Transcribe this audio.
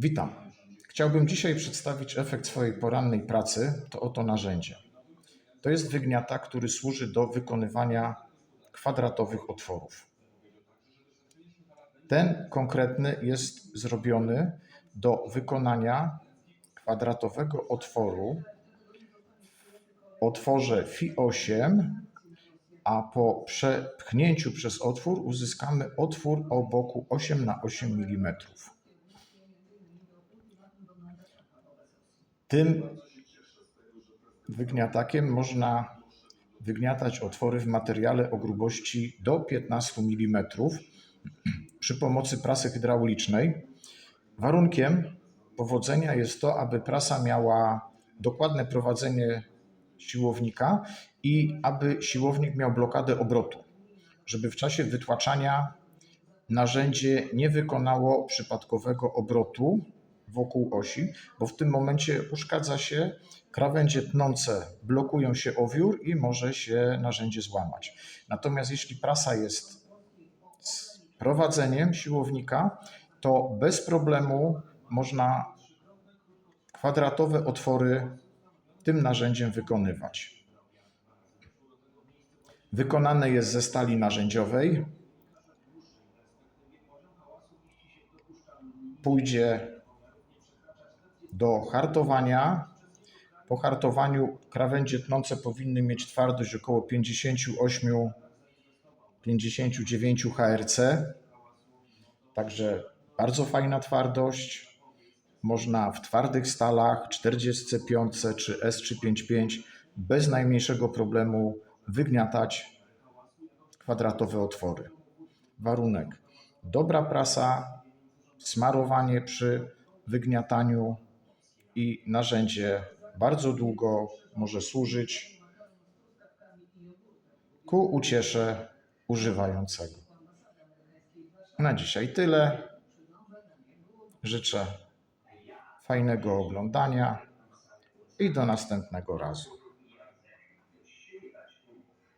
Witam. Chciałbym dzisiaj przedstawić efekt swojej porannej pracy. To oto narzędzie. To jest wygniata, który służy do wykonywania kwadratowych otworów. Ten konkretny jest zrobiony do wykonania kwadratowego otworu w otworze FI8, a po przepchnięciu przez otwór uzyskamy otwór o boku 8 na 8 mm. Tym wygniatakiem można wygniatać otwory w materiale o grubości do 15 mm przy pomocy prasy hydraulicznej. Warunkiem powodzenia jest to, aby prasa miała dokładne prowadzenie siłownika i aby siłownik miał blokadę obrotu, żeby w czasie wytłaczania narzędzie nie wykonało przypadkowego obrotu wokół osi, bo w tym momencie uszkadza się krawędzie tnące, blokują się o wiór i może się narzędzie złamać. Natomiast jeśli prasa jest z prowadzeniem siłownika, to bez problemu można kwadratowe otwory tym narzędziem wykonywać. Wykonane jest ze stali narzędziowej. Pójdzie do hartowania. Po hartowaniu krawędzie tnące powinny mieć twardość około 58-59 HRC. Także bardzo fajna twardość. Można w twardych stalach 45 czy S355 bez najmniejszego problemu wygniatać kwadratowe otwory. Warunek: dobra prasa, smarowanie przy wygniataniu i narzędzie bardzo długo może służyć ku uciesze używającego. Na dzisiaj tyle. Życzę fajnego oglądania i do następnego razu.